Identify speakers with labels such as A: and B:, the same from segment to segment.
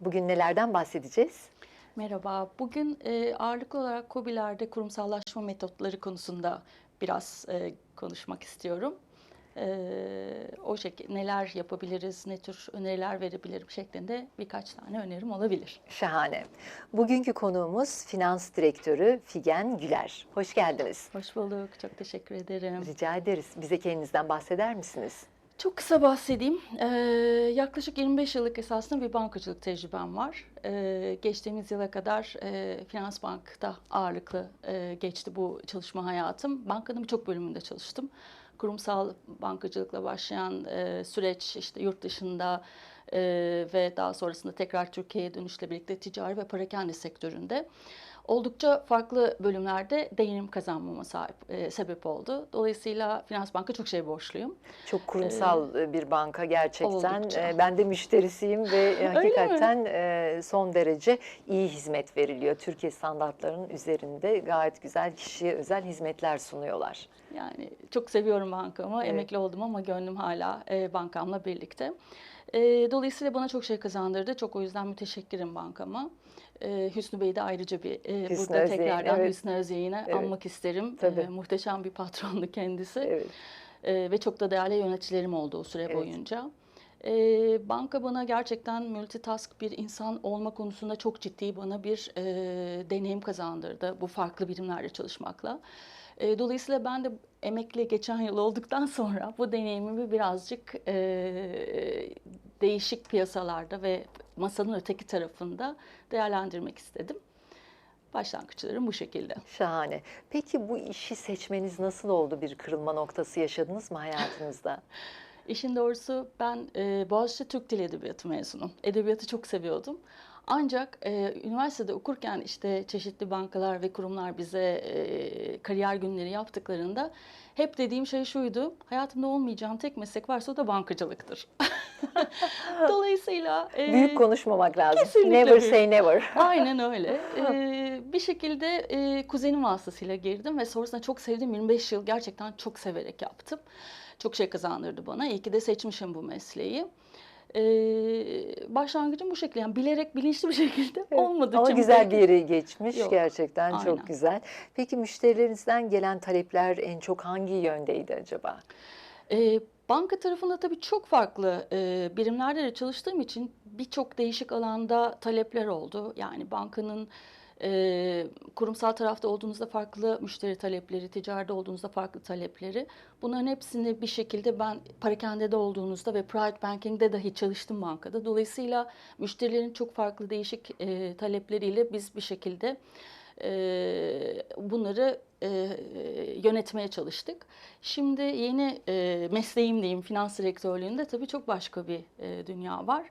A: Bugün nelerden bahsedeceğiz?
B: Merhaba. Bugün e, ağırlıklı olarak KOBİ'lerde kurumsallaşma metotları konusunda biraz e, konuşmak istiyorum. E, o şekilde neler yapabiliriz, ne tür öneriler verebilirim şeklinde birkaç tane önerim olabilir.
A: Şahane. Bugünkü konuğumuz Finans Direktörü Figen Güler. Hoş geldiniz.
B: Hoş bulduk. Çok teşekkür ederim.
A: Rica ederiz. Bize kendinizden bahseder misiniz?
B: Çok kısa bahsedeyim. Ee, yaklaşık 25 yıllık esasında bir bankacılık tecrübem var. Ee, geçtiğimiz yıla kadar e, Finans Bank'ta ağırlıklı e, geçti bu çalışma hayatım. Bankanın birçok bölümünde çalıştım. Kurumsal bankacılıkla başlayan e, süreç işte yurt dışında e, ve daha sonrasında tekrar Türkiye'ye dönüşle birlikte ticari ve parakende sektöründe oldukça farklı bölümlerde değinim kazanmama sahip e, sebep oldu. Dolayısıyla Finans Bank'a çok şey borçluyum.
A: Çok kurumsal bir banka gerçekten.
B: oldukça.
A: Ee, Ben de müşterisiyim ve hakikaten e, son derece iyi hizmet veriliyor. Türkiye standartlarının üzerinde gayet güzel kişiye özel hizmetler sunuyorlar.
B: Yani çok seviyorum bankamı.
A: Evet.
B: Emekli oldum ama gönlüm hala e, bankamla birlikte. E, dolayısıyla bana çok şey kazandırdı. Çok o yüzden müteşekkirim bankama. E, Hüsnü Bey'i de ayrıca bir e,
A: Hüsnü
B: burada
A: Özyeğin,
B: tekrardan
A: evet.
B: Hüsnü Özyeğin'e
A: Evet.
B: anmak isterim.
A: Tabii.
B: E, muhteşem bir patrondu kendisi.
A: Evet.
B: E, ve çok da değerli yöneticilerim oldu o süre
A: Evet.
B: boyunca. E, banka bana gerçekten multitask bir insan olma konusunda çok ciddi bana bir e, deneyim kazandırdı bu farklı birimlerde çalışmakla. E, dolayısıyla ben de emekli geçen yıl olduktan sonra bu deneyimimi birazcık e, değişik piyasalarda ve masanın öteki tarafında değerlendirmek istedim. Başlangıçlarım bu şekilde.
A: Şahane. Peki bu işi seçmeniz nasıl oldu? Bir kırılma noktası yaşadınız mı hayatınızda?
B: İşin doğrusu ben e, Boğaziçi Türk Dili Edebiyatı mezunum. Edebiyatı çok seviyordum. Ancak e, üniversitede okurken işte çeşitli bankalar ve kurumlar bize e, kariyer günleri yaptıklarında hep dediğim şey şuydu. Hayatımda olmayacağım tek meslek varsa o da bankacılıktır. Dolayısıyla e,
A: Büyük konuşmamak lazım.
B: kesinlikle
A: Never
B: büyük.
A: say never.
B: Aynen öyle. Ee, bir şekilde e, kuzenim vasıtasıyla girdim ve sonrasında çok sevdim. 25 yıl gerçekten çok severek yaptım. Çok şey kazandırdı bana. İyi ki de seçmişim bu mesleği. Ee, başlangıcım bu şekilde. Yani bilerek bilinçli bir şekilde olmadı.
A: Ama
B: Çünkü
A: güzel bir yere geçmiş
B: Yok.
A: gerçekten
B: Aynen.
A: çok güzel. Peki müşterilerinizden gelen talepler en çok hangi yöndeydi acaba?
B: E, banka tarafında tabii çok farklı e, birimlerde de çalıştığım için birçok değişik alanda talepler oldu. Yani bankanın e, kurumsal tarafta olduğunuzda farklı müşteri talepleri, ticaride olduğunuzda farklı talepleri. Bunların hepsini bir şekilde ben parakendede olduğunuzda ve private banking'de dahi çalıştım bankada. Dolayısıyla müşterilerin çok farklı değişik e, talepleriyle biz bir şekilde e, bunları e, yönetmeye çalıştık. Şimdi yeni e, mesleğim diyeyim finans direktörlüğünde tabii çok başka bir e, dünya var.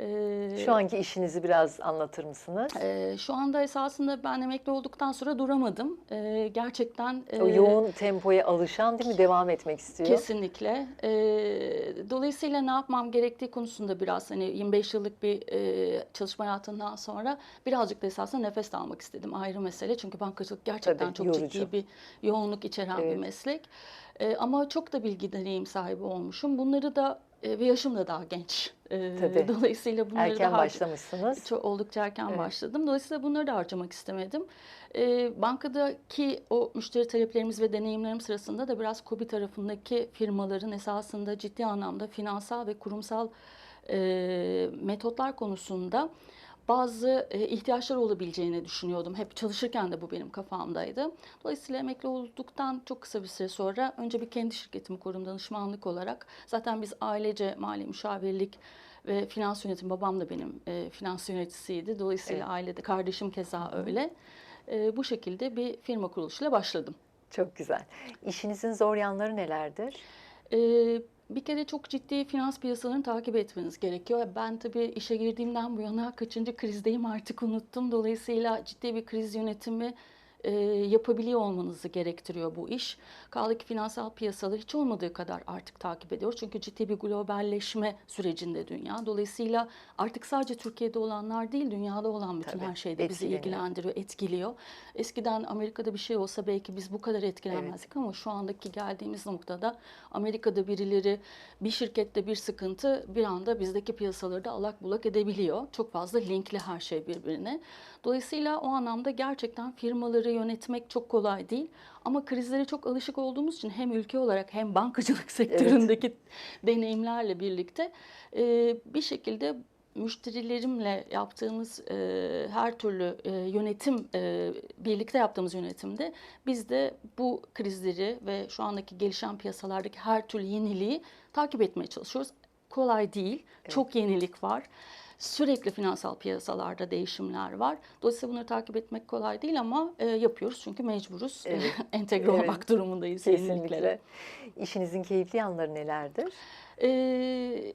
B: E,
A: Şu anki işinizi biraz anlatır mısınız?
B: e, şu anda esasında ben emekli olduktan sonra duramadım. E, gerçekten
A: O
B: e,
A: yoğun tempoya alışan değil mi? Devam etmek istiyor.
B: Kesinlikle. Ee, dolayısıyla ne yapmam gerektiği konusunda biraz hani 25 yıllık bir e, çalışma hayatından sonra birazcık da esasında nefes almak istedim. Ayrı mesele çünkü bankacılık gerçekten
A: Tabii,
B: çok
A: yorucu.
B: ciddi bir yoğunluk içeren
A: Evet.
B: bir meslek. Ee, ama çok da bilgi deneyim sahibi olmuşum. Bunları da e, ve yaşım da daha genç. Ee,
A: Tabii.
B: Dolayısıyla bunları
A: Erken
B: da harca-
A: başlamışsınız.
B: çok oldukça erken
A: Evet.
B: başladım. Dolayısıyla bunları da harcamak istemedim. Ee, bankadaki o müşteri taleplerimiz ve deneyimlerim sırasında da biraz KOBİ tarafındaki firmaların esasında ciddi anlamda finansal ve kurumsal e, metotlar konusunda bazı e, ihtiyaçlar olabileceğini düşünüyordum. Hep çalışırken de bu benim kafamdaydı. Dolayısıyla emekli olduktan çok kısa bir süre sonra önce bir kendi şirketimi kurdum danışmanlık olarak. Zaten biz ailece mali müşavirlik ve finans yönetimi babam da benim e, finans yöneticisiydi. Dolayısıyla
A: Evet.
B: ailede kardeşim keza öyle. E, bu şekilde bir firma kuruluşuyla başladım.
A: Çok güzel. İşinizin zor yanları nelerdir?
B: Ee, bir kere çok ciddi finans piyasalarını takip etmeniz gerekiyor. Ben tabii işe girdiğimden bu yana kaçıncı krizdeyim artık unuttum. Dolayısıyla ciddi bir kriz yönetimi e, yapabiliyor olmanızı gerektiriyor bu iş. Kaldı ki finansal piyasaları hiç olmadığı kadar artık takip ediyoruz. Çünkü ciddi bir globalleşme sürecinde dünya. Dolayısıyla artık sadece Türkiye'de olanlar değil, dünyada olan bütün
A: Tabii,
B: her şey de bizi ilgilendiriyor, etkiliyor. Eskiden Amerika'da bir şey olsa belki biz bu kadar etkilenmezdik ama şu andaki geldiğimiz noktada Amerika'da birileri bir şirkette bir sıkıntı bir anda bizdeki piyasaları da allak bullak edebiliyor. Çok fazla linkli her şey birbirine. Dolayısıyla o anlamda gerçekten firmaları yönetmek çok kolay değil. Ama krizlere çok alışık olduğumuz için hem ülke olarak hem bankacılık sektöründeki deneyimlerle birlikte e, bir şekilde müşterilerimle yaptığımız e, her türlü e, yönetim, e, birlikte yaptığımız yönetimde biz de bu krizleri ve şu andaki gelişen piyasalardaki her türlü yeniliği takip etmeye çalışıyoruz. Kolay değil, çok yenilik var. Sürekli finansal piyasalarda değişimler var. Dolayısıyla bunları takip etmek kolay değil ama e, yapıyoruz çünkü mecburuz.
A: Evet.
B: Entegre
A: Evet.
B: olmak durumundayız yeniliklere.
A: Kesinlikle. İşinizin keyifli yanları nelerdir?
B: Ee,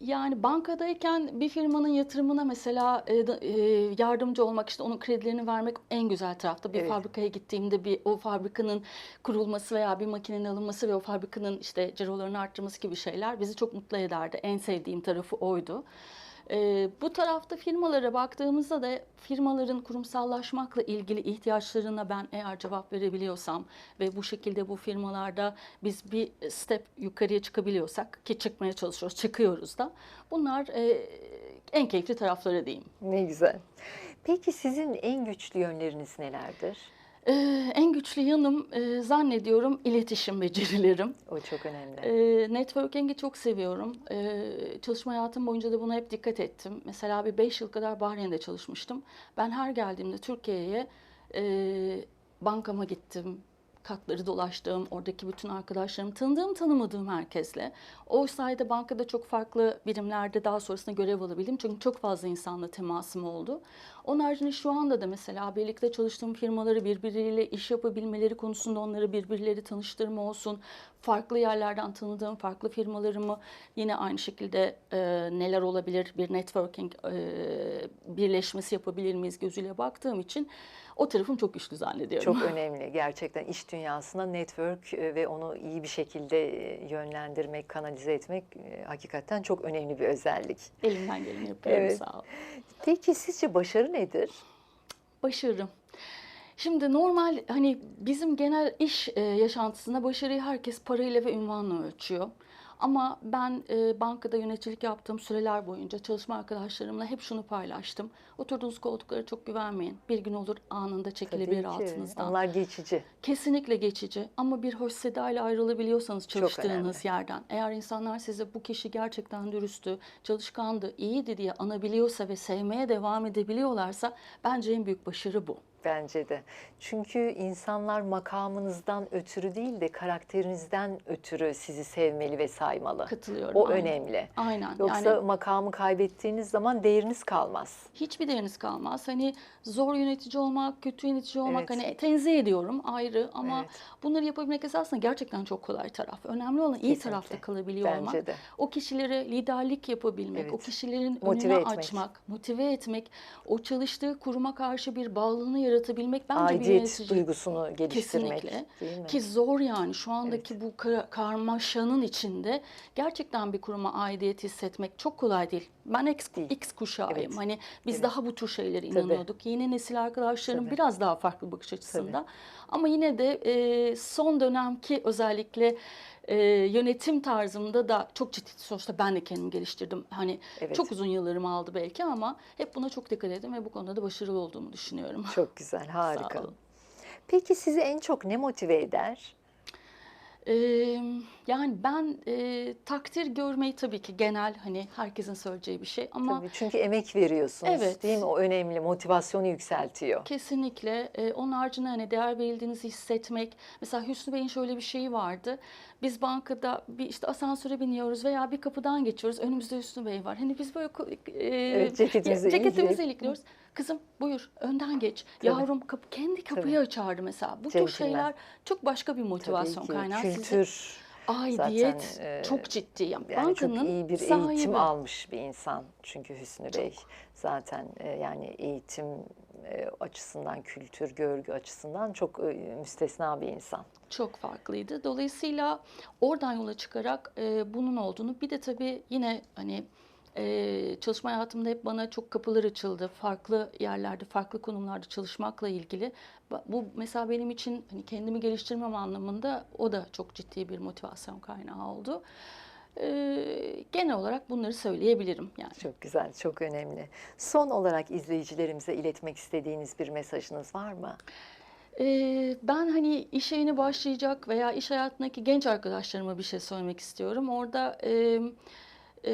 B: yani bankadayken bir firmanın yatırımına mesela e, e, yardımcı olmak işte onun kredilerini vermek en güzel tarafta. Bir
A: Evet.
B: fabrikaya gittiğimde bir o fabrikanın kurulması veya bir makinenin alınması ve o fabrikanın işte cirolarını arttırması gibi şeyler bizi çok mutlu ederdi. En sevdiğim tarafı oydu. Ee, bu tarafta firmalara baktığımızda da firmaların kurumsallaşmakla ilgili ihtiyaçlarına ben eğer cevap verebiliyorsam ve bu şekilde bu firmalarda biz bir step yukarıya çıkabiliyorsak ki çıkmaya çalışıyoruz, çıkıyoruz da bunlar e, en keyifli tarafları diyeyim.
A: Ne güzel. Peki sizin en güçlü yönleriniz nelerdir?
B: Ee, en güçlü yanım e, zannediyorum iletişim becerilerim.
A: O çok önemli.
B: Ee, networking'i çok seviyorum. Ee, çalışma hayatım boyunca da buna hep dikkat ettim. Mesela bir 5 yıl kadar Bahreyn'de çalışmıştım. Ben her geldiğimde Türkiye'ye e, bankama gittim. Katları dolaştım. Oradaki bütün arkadaşlarım, tanıdığım tanımadığım herkesle. O sayede bankada çok farklı birimlerde daha sonrasında görev alabildim. Çünkü çok fazla insanla temasım oldu. Onun haricinde şu anda da mesela birlikte çalıştığım firmaları birbirleriyle iş yapabilmeleri konusunda onları birbirleri tanıştırma olsun. Farklı yerlerden tanıdığım farklı firmalarımı yine aynı şekilde e, neler olabilir bir networking e, birleşmesi yapabilir miyiz gözüyle baktığım için o tarafım çok güçlü zannediyorum.
A: Çok önemli gerçekten iş dünyasına network e, ve onu iyi bir şekilde e, yönlendirmek, kanalize etmek e, hakikaten çok önemli bir özellik.
B: Elimden geleni yapıyorum
A: Evet.
B: sağ ol.
A: Peki sizce başarı nedir?
B: Başarı. Şimdi normal hani bizim genel iş e, yaşantısında başarıyı herkes parayla ve ünvanla ölçüyor. Ama ben e, bankada yöneticilik yaptığım süreler boyunca çalışma arkadaşlarımla hep şunu paylaştım. Oturduğunuz koltuklara çok güvenmeyin. Bir gün olur anında çekilebilir
A: Tabii ki.
B: altınızdan.
A: Onlar geçici.
B: Kesinlikle geçici ama bir hoş sedayla ayrılabiliyorsanız çalıştığınız yerden. Eğer insanlar size bu kişi gerçekten dürüsttü, çalışkandı, iyiydi diye anabiliyorsa ve sevmeye devam edebiliyorlarsa bence en büyük başarı bu.
A: Bence de. Çünkü insanlar makamınızdan ötürü değil de karakterinizden ötürü sizi sevmeli ve saymalı.
B: Katılıyorum.
A: O
B: aynen.
A: önemli.
B: Aynen.
A: Yoksa
B: yani
A: makamı kaybettiğiniz zaman değeriniz kalmaz.
B: hiçbir değeriniz kalmaz. Hani zor yönetici olmak, kötü yönetici olmak
A: Evet.
B: hani tenzih ediyorum ayrı ama
A: Evet.
B: bunları yapabilmek esasında gerçekten çok kolay taraf. Önemli olan iyi
A: Kesinlikle.
B: tarafta kalabiliyor
A: Bence
B: olmak.
A: de.
B: O kişilere liderlik yapabilmek, o
A: Evet.
B: kişilerin
A: Motive
B: önünü
A: etmek.
B: açmak, motive etmek, o çalıştığı kuruma karşı bir bağlılığını yaratabilmek bence bir
A: Aidiyet
B: yönetici
A: duygusunu geliştirmek.
B: Kesinlikle.
A: Değil mi?
B: Ki zor yani şu andaki bu kar- karmaşanın içinde gerçekten bir kuruma aidiyet hissetmek çok kolay değil. Ben X. X kuşağıyım.
A: Evet.
B: Hani biz
A: Evet.
B: daha bu tür şeylere
A: Tabii.
B: inanıyorduk. Yeni nesil arkadaşlarım
A: Tabii.
B: biraz daha farklı bakış açısında. Ama yine de e, son dönemki özellikle e, yönetim tarzımda da çok ciddi sonuçta ben de kendimi geliştirdim. Hani
A: Evet.
B: çok uzun yıllarımı aldı belki ama hep buna çok dikkat ettim ve bu konuda da başarılı olduğumu düşünüyorum.
A: Çok güzel, harika. Peki sizi en çok ne motive eder?
B: Ee, yani ben e, takdir görmeyi tabii ki genel hani herkesin söyleyeceği bir şey ama
A: Tabii çünkü emek veriyorsunuz.
B: Evet.
A: Değil mi? O önemli. Motivasyonu yükseltiyor.
B: kesinlikle e, onun haricinde hani değer verildiğinizi hissetmek. Mesela Hüsnü Bey'in şöyle bir şeyi vardı. Biz bankada bir işte asansöre biniyoruz veya bir kapıdan geçiyoruz. Önümüzde Hüsnü Bey var. Hani biz böyle ko- e,
A: Evet, ceketimizi
B: ceketimizi
A: ilikliyoruz.
B: Kızım buyur önden geç.
A: Tabii.
B: Yavrum kapı, kendi kapıyı
A: Tabii.
B: açardı mesela. Bu tür şeyler çok başka bir
A: Tabii
B: motivasyon
A: ki.
B: kaynağı.
A: Kültür.
B: Aidiyet
A: e,
B: çok ciddi. Yani,
A: Yani çok iyi bir
B: sahibi.
A: eğitim almış bir insan çünkü Hüsnü Bey zaten e, yani eğitim e, açısından, kültür, görgü açısından çok e, müstesna bir insan.
B: çok farklıydı. Dolayısıyla oradan yola çıkarak e, bunun olduğunu bir de tabii yine hani e, çalışma hayatımda hep bana çok kapılar açıldı. Farklı yerlerde, farklı konumlarda çalışmakla ilgili. Bu mesela benim için hani kendimi geliştirmem anlamında o da çok ciddi bir motivasyon kaynağı oldu. E, genel olarak bunları söyleyebilirim yani.
A: Çok güzel, çok önemli. Son olarak izleyicilerimize iletmek istediğiniz bir mesajınız var mı?
B: Ee, ben hani işe yeni başlayacak veya iş hayatındaki genç arkadaşlarıma bir şey söylemek istiyorum. Orada e, e,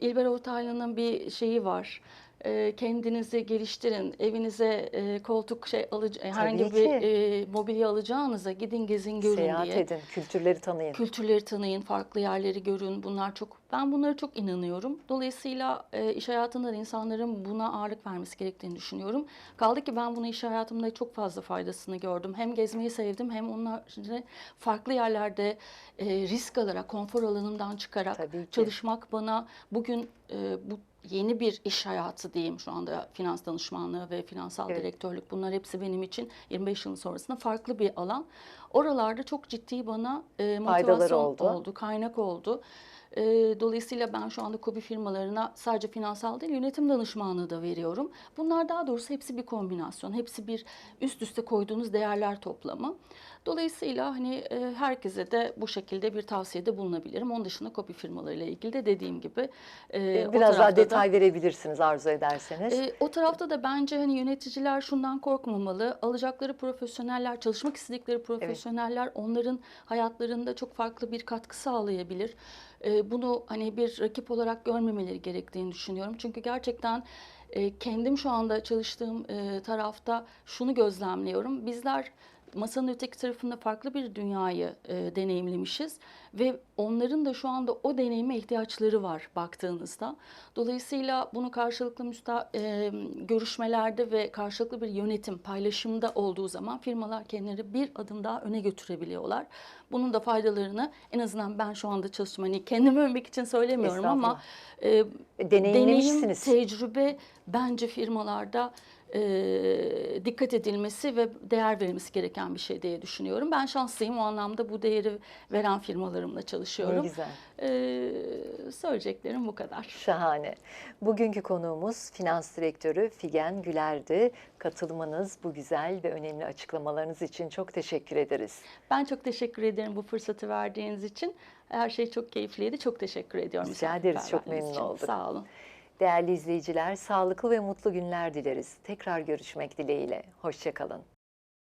B: İlber Ortaylı'nın bir şeyi var. E, kendinizi geliştirin, evinize e, koltuk şey alıcı, herhangi bir
A: ki.
B: e, mobilya alacağınıza gidin gezin görün
A: Seyahat
B: diye.
A: edin, kültürleri tanıyın.
B: Kültürleri tanıyın, farklı yerleri görün. Bunlar çok, ben bunlara çok inanıyorum. Dolayısıyla e, iş hayatında da insanların buna ağırlık vermesi gerektiğini düşünüyorum. Kaldı ki ben bunu iş hayatımda çok fazla faydasını gördüm. Hem gezmeyi sevdim hem onlar farklı yerlerde e, risk alarak, konfor alanımdan çıkarak çalışmak bana bugün e, bu yeni bir iş hayatı diyeyim şu anda finans danışmanlığı ve finansal
A: Evet.
B: direktörlük bunlar hepsi benim için 25 yıl sonrasında farklı bir alan. Oralarda çok ciddi bana e,
A: Faydaları
B: motivasyon
A: oldu.
B: oldu, kaynak oldu. E, dolayısıyla ben şu anda KOBİ firmalarına sadece finansal değil yönetim danışmanlığı da veriyorum. Bunlar daha doğrusu hepsi bir kombinasyon, hepsi bir üst üste koyduğunuz değerler toplamı. Dolayısıyla hani e, herkese de bu şekilde bir tavsiyede bulunabilirim. Onun dışında KOBİ firmalarıyla ilgili de dediğim gibi e,
A: Biraz daha
B: tarafta da-
A: detay verebilirsiniz arzu ederseniz.
B: e, o tarafta da bence hani yöneticiler şundan korkmamalı. Alacakları profesyoneller, çalışmak istedikleri profesyoneller onların hayatlarında çok farklı bir katkı sağlayabilir. E, bunu hani bir rakip olarak görmemeleri gerektiğini düşünüyorum. Çünkü gerçekten e, kendim şu anda çalıştığım e, tarafta şunu gözlemliyorum. Bizler masanın öteki tarafında farklı bir dünyayı e, deneyimlemişiz ve onların da şu anda o deneyime ihtiyaçları var baktığınızda. Dolayısıyla bunu karşılıklı müsta e, görüşmelerde ve karşılıklı bir yönetim paylaşımda olduğu zaman firmalar kendileri bir adım daha öne götürebiliyorlar. Bunun da faydalarını en azından ben şu anda çalıştım. Hani kendimi övmek için söylemiyorum ama e, deneyim, tecrübe bence firmalarda e, dikkat edilmesi ve değer verilmesi gereken bir şey diye düşünüyorum. Ben şanslıyım o anlamda bu değeri veren firmalarımla
A: ne
B: çalışıyorum.
A: güzel.
B: E, söyleyeceklerim bu kadar.
A: Şahane. Bugünkü konuğumuz finans direktörü Figen Güler'di. Katılmanız, bu güzel ve önemli açıklamalarınız için çok teşekkür ederiz.
B: Ben çok teşekkür ederim bu fırsatı verdiğiniz için. Her şey çok keyifliydi. Çok teşekkür ediyorum.
A: Rica ederiz, çok memnun
B: için.
A: olduk.
B: Sağ olun.
A: Değerli izleyiciler, sağlıklı ve mutlu günler dileriz. Tekrar görüşmek dileğiyle. Hoşçakalın.